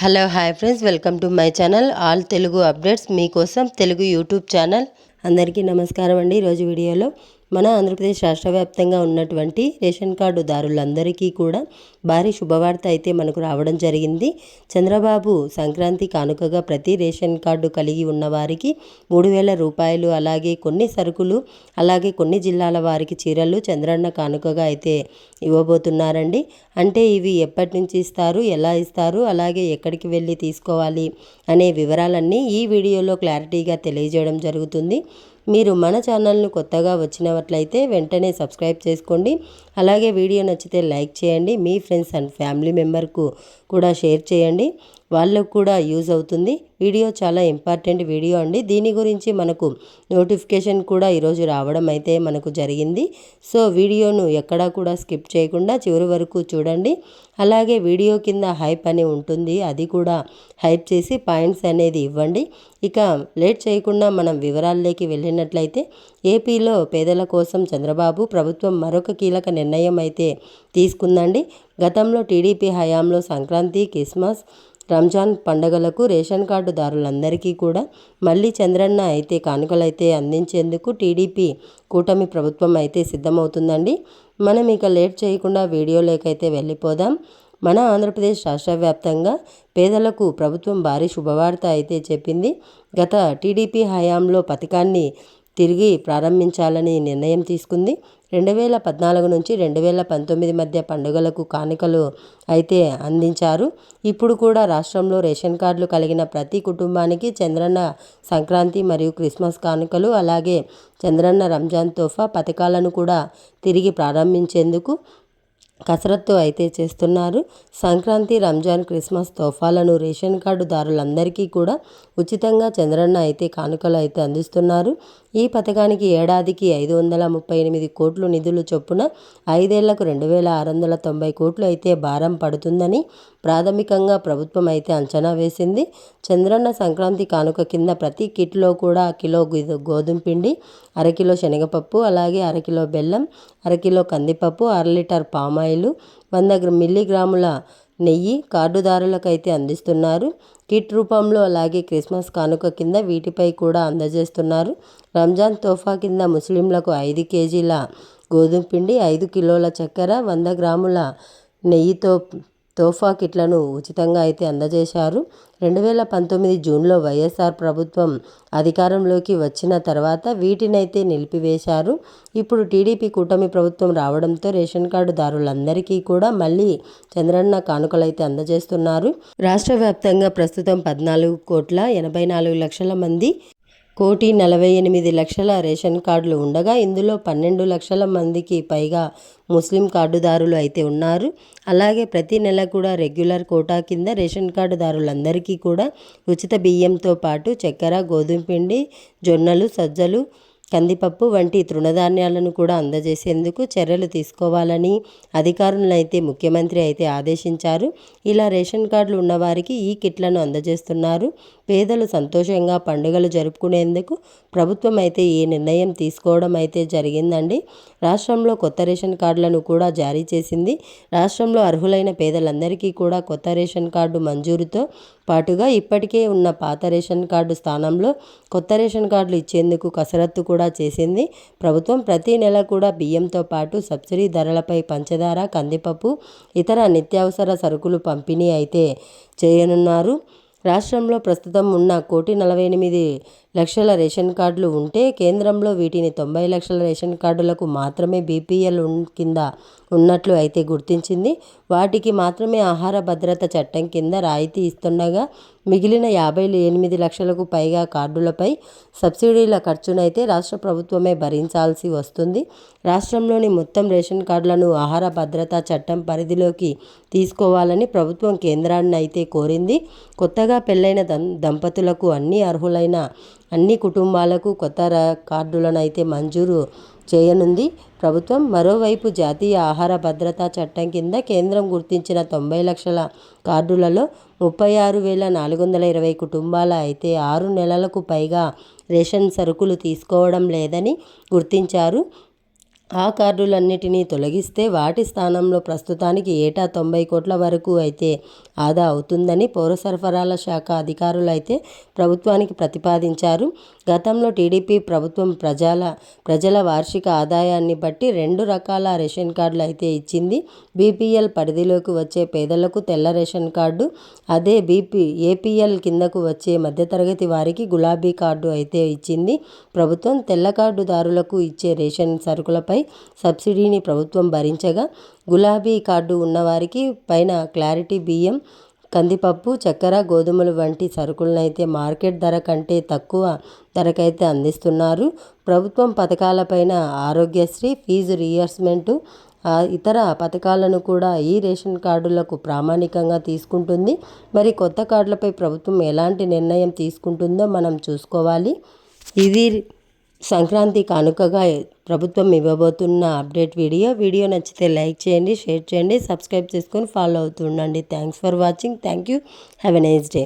Hello hi friends. Welcome to my channel. All Telugu updates మీకోసం Telugu YouTube channel. అందరికీ నమస్కారం అండి ఈరోజు వీడియోలో. మన ఆంధ్రప్రదేశ్ రాష్ట్ర వ్యాప్తంగా ఉన్నటువంటి రేషన్ కార్డుదారులందరికీ కూడా భారీ శుభవార్త అయితే మనకు రావడం జరిగింది. చంద్రబాబు సంక్రాంతి కానుకగా ప్రతి రేషన్ కార్డు కలిగి ఉన్న వారికి మూడు వేల రూపాయలు అలాగే కొన్ని సరుకులు అలాగే కొన్ని జిల్లాల వారికి చీరలు చంద్రన్న కానుకగా అయితే ఇవ్వబోతున్నారండి. అంటే ఇవి ఎప్పటి నుంచి ఇస్తారు ఎలా ఇస్తారు అలాగే ఎక్కడికి వెళ్ళి తీసుకోవాలి అనే వివరాలన్నీ ఈ వీడియోలో క్లారిటీగా తెలియజేయడం జరుగుతుంది. మీరు మన ఛానల్ను కొత్తగా వచ్చినట్లయితే వెంటనే సబ్స్క్రైబ్ చేసుకోండి. అలాగే వీడియో నచ్చితే లైక్ చేయండి. మీ ఫ్రెండ్స్ అండ్ ఫ్యామిలీ మెంబర్కు కూడా షేర్ చేయండి. వాళ్ళకు కూడా యూజ్ అవుతుంది. వీడియో చాలా ఇంపార్టెంట్ వీడియో అండి. దీని గురించి మనకు నోటిఫికేషన్ కూడా ఈరోజు రావడం అయితే మనకు జరిగింది. సో వీడియోను ఎక్కడా కూడా స్కిప్ చేయకుండా చివరి వరకు చూడండి. అలాగే వీడియో కింద హైప్ అని ఉంటుంది. అది కూడా హైప్ చేసి పాయింట్స్ అనేది ఇవ్వండి. ఇక లేట్ చేయకుండా మనం వివరాల్లోకి వెళ్ళినట్లయితే ఏపీలో పేదల కోసం చంద్రబాబు ప్రభుత్వం మరొక కీలక నిర్ణయం అయితే తీసుకుందండి. గతంలో టీడీపీ హయాంలో సంక్రాంతి క్రిస్మస్ రంజాన్ పండగలకు రేషన్ కార్డుదారులందరికీ కూడా మళ్ళీ చంద్రన్న అయితే కానుకలైతే అందించేందుకు టీడీపీ కూటమి ప్రభుత్వం అయితే సిద్ధమవుతుందండి. మనం ఇక లేట్ చేయకుండా వీడియోలోకైతే వెళ్ళిపోదాం. మన ఆంధ్రప్రదేశ్ రాష్ట్ర వ్యాప్తంగా పేదలకు ప్రభుత్వం భారీ శుభవార్త అయితే చెప్పింది. గత టీడీపీ హయాంలో పథకాన్ని తిరిగి ప్రారంభించాలని నిర్ణయం తీసుకుంది. రెండు వేల పద్నాలుగు నుంచి రెండు వేల పంతొమ్మిది మధ్య పండుగలకు కానుకలు అయితే అందించారు. ఇప్పుడు కూడా రాష్ట్రంలో రేషన్ కార్డులు కలిగిన ప్రతి కుటుంబానికి చంద్రన్న సంక్రాంతి మరియు క్రిస్మస్ కానుకలు అలాగే చంద్రన్న రంజాన్ తోఫా పథకాలను కూడా తిరిగి ప్రారంభించేందుకు కసరత్తు అయితే చేస్తున్నారు. సంక్రాంతి రంజాన్ క్రిస్మస్ తోఫాలను రేషన్ కార్డుదారులందరికీ కూడా ఉచితంగా చంద్రన్న అయితే కానుకలు అయితే అందిస్తున్నారు. ఈ పథకానికి ఏడాదికి ఐదు వందల ముప్పై ఎనిమిది కోట్లు నిధులు చొప్పున ఐదేళ్ళకు రెండు వేల ఆరు వందల తొంభై కోట్లు అయితే భారం పడుతుందని ప్రాథమికంగా ప్రభుత్వం అయితే అంచనా వేసింది. చంద్రన్న సంక్రాంతి కానుక కింద ప్రతి కిట్లో కూడా కిలో గోధుమ పిండి అరకిలో శనగపప్పు అలాగే అరకిలో బెల్లం అరకిలో కందిపప్పు అర లీటర్ పామాయిల్ వంద మిల్లీగ్రాముల నెయ్యి కార్డుదారులకైతే అందిస్తున్నారు. కిట్ రూపంలో అలాగే క్రిస్మస్ కానుక కింద వీటిపై కూడా అందజేస్తున్నారు. రంజాన్ తోఫా కింద ముస్లింలకు ఐదు కేజీల గోధుమ పిండి ఐదు కిలోల చక్కెర వంద గ్రాముల నెయ్యితో తోఫా కిట్లను ఉచితంగా అయితే అందజేశారు. రెండు వేల పంతొమ్మిది జూన్లో వైఎస్ఆర్ ప్రభుత్వం అధికారంలోకి వచ్చిన తర్వాత వీటినైతే నిలిపివేశారు. ఇప్పుడు టీడీపీ కూటమి ప్రభుత్వం రావడంతో రేషన్ కార్డుదారులందరికీ కూడా మళ్ళీ చంద్రన్న కానుకలైతే అందజేస్తున్నారు. రాష్ట్ర వ్యాప్తంగా ప్రస్తుతం పద్నాలుగు కోట్ల ఎనభై నాలుగు లక్షల మంది కోటి నలభై ఎనిమిది లక్షల రేషన్ కార్డులు ఉండగా ఇందులో పన్నెండు లక్షల మందికి పైగా ముస్లిం కార్డుదారులు అయితే ఉన్నారు. అలాగే ప్రతి నెల కూడా రెగ్యులర్ కోటా కింద రేషన్ కార్డుదారులందరికీ కూడా ఉచిత బియ్యంతో పాటు చక్కెర గోధుమ పిండి జొన్నలు సజ్జలు కందిపప్పు వంటి తృణధాన్యాలను కూడా అందజేసేందుకు చర్యలు తీసుకోవాలని అధికారులను అయితే ముఖ్యమంత్రి అయితే ఆదేశించారు. ఇలా రేషన్ కార్డులు ఉన్నవారికి ఈ కిట్లను అందజేస్తున్నారు. పేదలు సంతోషంగా పండుగలు జరుపుకునేందుకు ప్రభుత్వం అయితే ఈ నిర్ణయం తీసుకోవడం అయితే జరిగిందండి. రాష్ట్రంలో కొత్త రేషన్ కార్డులను కూడా జారీ చేసింది. రాష్ట్రంలో అర్హులైన పేదలందరికీ కూడా కొత్త రేషన్ కార్డు మంజూరుతో పాటుగా ఇప్పటికే ఉన్న పాత రేషన్ కార్డు స్థానంలో కొత్త రేషన్ కార్డులు ఇచ్చేందుకు కసరత్తు కూడా చేసింది ప్రభుత్వం. ప్రతి నెల కూడా బియ్యంతో పాటు సబ్సిడీ ధరలపై పంచదార కందిపప్పు ఇతర నిత్యావసర సరుకులు పంపిణీ అయితే చేయనున్నారు. రాష్ట్రంలో ప్రస్తుతం ఉన్న కోటి నలభై ఎనిమిది లక్షల రేషన్ కార్డులు ఉంటే కేంద్రంలో వీటిని తొంభై లక్షల రేషన్ కార్డులకు మాత్రమే బీపీఎల్ కింద ఉన్నట్లు అయితే గుర్తించింది. వాటికి మాత్రమే ఆహార భద్రత చట్టం కింద రాయితీ ఇస్తుండగా మిగిలిన యాభై ఎనిమిది లక్షలకు పైగా కార్డులపై సబ్సిడీల ఖర్చునైతే రాష్ట్ర ప్రభుత్వమే భరించాల్సి వస్తుంది. రాష్ట్రంలోని మొత్తం రేషన్ కార్డులను ఆహార భద్రతా చట్టం పరిధిలోకి తీసుకోవాలని ప్రభుత్వం కేంద్రాన్ని అయితే కోరింది. కొత్తగా పెళ్ళైన దంపతులకు అన్ని అర్హులైన అన్ని కుటుంబాలకు కొత్త కార్డులను అయితే మంజూరు చేయనుంది ప్రభుత్వం. మరోవైపు జాతీయ ఆహార భద్రతా చట్టం కింద కేంద్రం గుర్తించిన తొంభై లక్షల కార్డులలో ముప్పై ఆరు వేల నాలుగు వందల ఇరవై కుటుంబాల అయితే ఆరు నెలలకు పైగా రేషన్ సరుకులు తీసుకోవడం లేదని గుర్తించారు. ఆ కార్డులన్నిటినీ తొలగిస్తే వాటి స్థానంలో ప్రస్తుతానికి ఏటా తొంభై కోట్ల వరకు అయితే ఆదా అవుతుందని పౌర సరఫరాల శాఖ అధికారులు అయితే ప్రభుత్వానికి ప్రతిపాదించారు. గతంలో టీడీపీ ప్రభుత్వం ప్రజల ప్రజల వార్షిక ఆదాయాన్ని బట్టి రెండు రకాల రేషన్ కార్డులు అయితే ఇచ్చింది. బీపీఎల్ పరిధిలోకి వచ్చే పేదలకు తెల్ల రేషన్ కార్డు అదే బీపీ ఏపీఎల్ కిందకు వచ్చే మధ్యతరగతి వారికి గులాబీ కార్డు అయితే ఇచ్చింది. ప్రభుత్వం తెల్ల కార్డుదారులకు ఇచ్చే రేషన్ సరుకులపై సబ్సిడీని ప్రభుత్వం భరించగా గులాబీ కార్డు ఉన్నవారికి పైన క్లారిటీ బియ్యం కందిపప్పు చక్కెర గోధుమలు వంటి సరుకులనైతే మార్కెట్ ధర కంటే తక్కువ ధరకైతే అందిస్తున్నారు. ప్రభుత్వం పథకాలపైన ఆరోగ్యశ్రీ ఫీజు రీయర్స్మెంటు ఇతర పథకాలను కూడా ఈ రేషన్ కార్డులకు ప్రామాణికంగా తీసుకుంటుంది. మరి కొత్త కార్డులపై ప్రభుత్వం ఎలాంటి నిర్ణయం తీసుకుంటుందో మనం చూసుకోవాలి. ఇది సంక్రాంతి కానుకగా ప్రభుత్వం ఇవ్వబోతున్న అప్డేట్ వీడియో. వీడియో నచ్చితే లైక్ చేయండి షేర్ చేయండి సబ్స్క్రైబ్ చేసుకొని follow అవుతుండండి thanks for watching. Thank you. Have a nice day.